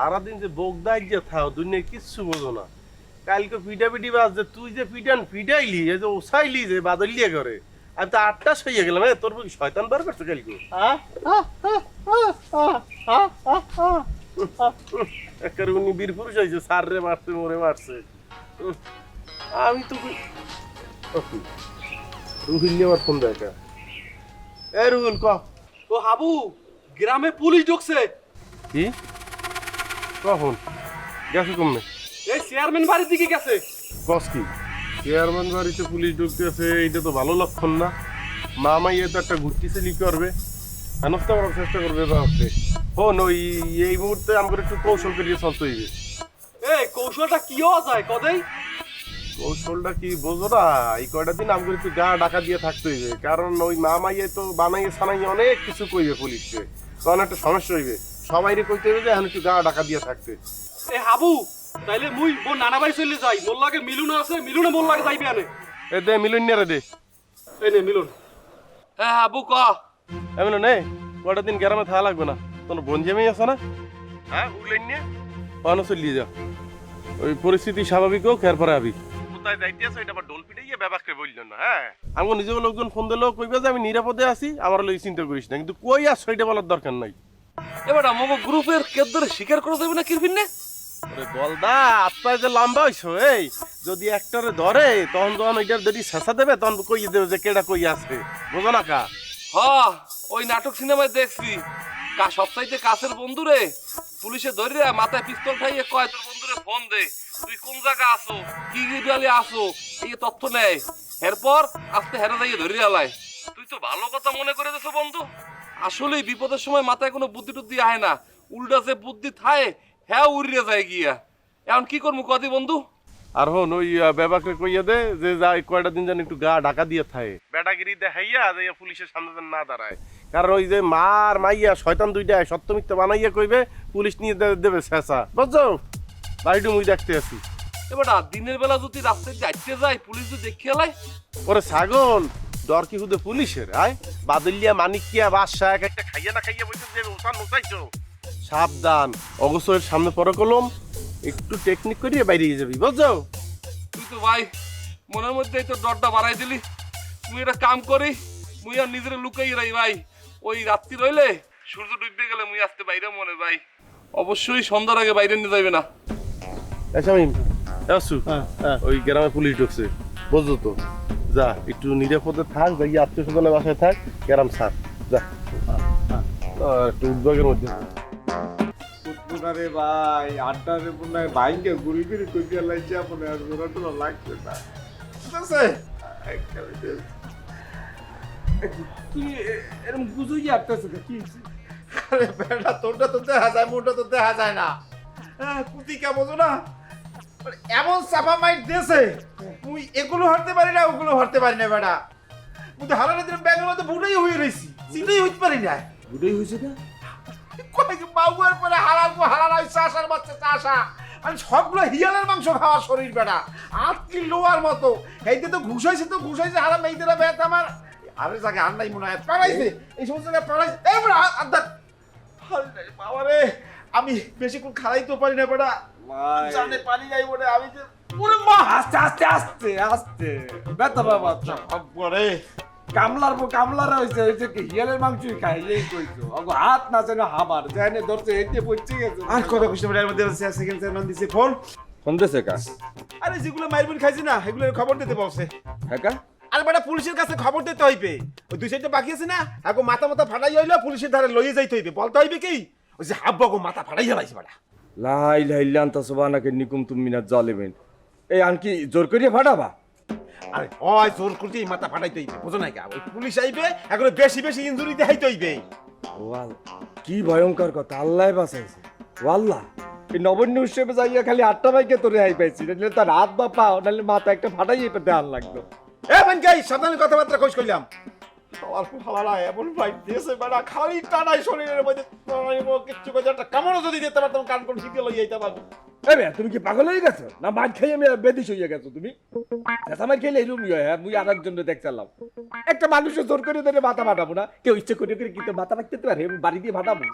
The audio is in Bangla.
সারাদিন যে বোগদাই যে থাও দুনিয়া কিচ্ছু বোঝো না। কালকে পিঠি বাজ যে তুই যে পিঠান পিঠাইলি এই যে ওসাইলি যে বাদলিয়ে করে আমি তো আটটা সইয়ে গেলাম হ্যাঁ তোর কি শয়তান বার করছ কালকে। একেবারে উনি বীর পুরুষ হয়েছে সার রে মারছে মোরে মারছে। আমি তো কই- রুহিল নিয়ে আমার ফোন দেখা। এ রুহুল ক? ও হাবু গ্রামে পুলিশ ঢুকছে। কি? কখন? গেছো কমনে এই চেয়ারম্যান বাড়ির দিকে গেছে। বস কি? চেয়ারম্যান বাড়িতে পুলিশ ঢুকতেছে এইটা তো ভালো লক্ষণ না। মামা ইয়ে তো একটা ঘুরতিছে লি করবে। হেনস্থা করার চেষ্টা করবে ভাবছে হন ওই এই মুহূর্তে আমাকে একটু কৌশল করিয়ে চলতে হইবে। এই কৌশলটা কি হওয়া যায় কদেই কৌশলটা কি বোঝো না? এই কয়টা দিন আমাকে একটু গা ডাকা দিয়ে থাকতে হইবে। কারণ ওই মামাইয়ে তো বানাইয়ে সানাইয়ে অনেক কিছু কইবে পুলিশকে। তখন একটা সমস্যা হইবে। সবাইরে কইতে হইবে যে এখন একটু গা ডাকা দিয়ে থাকতে। এ হাবু তাইলে মুই মোর নানা ভাই চলে যাই। মোর লাগে মিলুন আছে মিলুনে মোর লাগে যাইবে আনে এ দে মিলুন রে দে। এই নে মিলুন। হ্যাঁ হাবু ক? এমন নে কয়টা দিন গ্রামে থাকা লাগবে না। তোর বোন জেমেই আছে না? হ্যাঁ উঠলেন নিয়ে পানো চলিয়ে যা। ওই পরিস্থিতি স্বাভাবিক হোক এরপরে আবি। কোথায় যাইতে আছে? এটা আবার ডোল পিটাইয়ে ব্যাপারকে বললেন না হ্যাঁ? আমি নিজেও লোকজন ফোন দিলেও কইবে যে আমি নিরাপদে আছি আমার লই চিন্তা করিস না। কিন্তু কই আসছো এটা বলার দরকার নাই। এবার আমাকে গ্রুপের কেদ্দরে স্বীকার করে দেবে না কিরফিন নে ওরে বলদা আত্মায় যে লম্বা হইছো এই যদি একটারে ধরে তখন যখন ওইটার যদি শেষা দেবে তখন কই দেবে যে কেডা কই আছে বোঝো না কা? হ ওই নাটক সিনেমায় দেখছি। কা সবচাইতে কাছের বন্ধুরে? পুলিশে মাথায় পিস্তল ঠাইয়ে কয় তোর বন্ধুরে ফোন দে। তুই কোন জায়গা আসো কি গিরালে আসো এই তথ্য নেয় এরপর আস্তে হেরে যাইয়ে ধরে আলায় তুই তো ভালো কথা মনে করে দেছো বন্ধু। আসলেই বিপদের সময় মাথায় কোনো বুদ্ধি টুদ্ধি আহে না। উল্টা যে বুদ্ধি থায় হ্যাঁ উড়িয়ে যায় গিয়া। এখন কি করব কদি বন্ধু? আর হন ওই বেবাকে কইয়া দে যে যা কয়টা দিন যেন একটু গা ঢাকা দিয়ে থাকে বেটাগিরি দেখাইয়া যে পুলিশের সামনে যেন না দাঁড়ায়। কারণ ওই যে মার মাইয়া শয়তান দুইটা সত্য মিথ্যা বানাইয়া কইবে পুলিশ নিয়ে দেবে শেষা। বুঝছ? বাড়িটু মুই দেখতে আছি। এবার দিনের বেলা যদি রাস্তায় যাইতে যায় পুলিশ যদি দেখিয়ে লাই। ওরে ছাগল! ডর কি হুদে পুলিশের আয়? বাদলিয়া মানিকিয়া বাদশা এক একটা খাইয়া না খাইয়া বলছে যে ওসান ওসাইছো সাবধান। অগসরের সামনে পরে কলম একটু টেকনিক করিয়ে বাইরে যাবি বুঝছ? তুই তো ভাই মনের মধ্যে তো ডরটা বাড়াই দিলি। মুই একটা কাম করি মুই আর নিজের লুকাই রাই ভাই। ওই রাত্রি রইলে সূর্য ডুববে গেলে মুই আসতে বাইরে মনে ভাই অবশ্যই সন্ধ্যার আগে বাইরে নিয়ে যাবে না। এসামিন আসু। ওই গ্রামে পুলিশ ঢুকছে বুঝছ তো? যা একটু নিরাপদে থাক যাই আত্মীয় স্বজনের বাসায় থাক গ্রাম ছাড় যা। একটু উদ্যোগের মধ্যে। ভাই আড্ডারে বাইকে জোড়া টোড়া লাগছে না। ঠিক আছে? কি এরকম গুজুই আটতেছে কি? আরে বেটা তোরটা তো দেখা যায় মোটা তো দেখা যায় না। হ্যাঁ কুতি কে বোঝো না? এমন চাপা মাইট দিয়েছে মুই এগুলো হারতে পারি না ওগুলো হারতে পারি না বেটা মুই তো হারানোর দিন ব্যাগের মধ্যে বুড়াই হয়ে রয়েছি চিন্তাই হইতে পারি না বুড়োই হয়েছে না কয়েক বাবুয়ের পরে পর হারার ওই চাষার বাচ্চা চাষা মানে সবগুলো হিয়ালের মাংস খাওয়া শরীর বেটা আট কি লোয়ার মতো এইতে তো ঘুষাইছে তো ঘুষাইছে হারা মেয়েদের বেত আমার আরে জায়গায় আর নাই মনে হয় পাড়াইছে এই সমস্ত জায়গায় পাড়াইছে এই বাবা রে আমি বেশিক্ষণ খাড়াই তো পারি না বেটা জানে পানি যাই বলে আমি যে ওরে মা আস্তে আস্তে আস্তে আস্তে ব্যথা বাবা পরে কামলার পর কামলার হয়েছে হয়েছে কি? হিয়ালের মাংসই খাই এই কইছো। অগো হাত না যেন হামার যেনে ধরছে এতে পড়ছে গেছে। আর কথা কইছে বেটার মধ্যে সেকেন্ড চেয়ারম্যান দিছে ফোন। ফোন দেছে কা? আরে যেগুলো মাইরবিন খাইছি না এগুলো খবর দিতে বলছে হ্যাঁ কা? আরে বেটা পুলিশের কাছে খবর দিতে হইবে। ওই দুই সাইডে বাকি আছে না এখন মাথা মাথা ফাটাই হইল পুলিশের ধারে লইয়ে যাইতে হইবে। বলতে হইবে কি? ওই যে হাব্বা মাথা ফাটাই যাবাইছে বেটা লা ইলাহা ইল্লা আনতা সুবহানাকা নিকুম তুম মিনাজ জালিমিন। এই আনকি জোর করিয়ে ফাটাবা? আরে ওই জোর করতে এই মাথা ফাটাইতে হইবে বুঝো না কি? ওই পুলিশ আইবে এখন বেশি বেশি ইনজুরি দেখাইতে হইবে। ওয়াল কি ভয়ঙ্কর কথা আল্লাহ বাঁচাইছে। ওয়াল্লাহ এই নবন্য উৎসবে যাইয়া খালি আটটা বাইকে তোরে হাই পাইছি নাহলে তার হাত বা পা নাহলে মাথা একটা ফাটাই পেতে আন লাগতো। এ মানকাই সাবধানে কথাবার্তা কইস করলাম করে একটা কান শিখে যাইতে পারব তুমি কি পাগল হয়ে গেছো? না মাছ খেয়ে আমি বেদিস হয়ে গেছো তুমি? খেলে হয় দেখছিলাম একটা মানুষের জোর করে মাথা ফাটাবো না? কেউ ইচ্ছে করে করে কিন্তু মাথা ফাটতে পারে বাড়ি দিয়ে ফাটাবো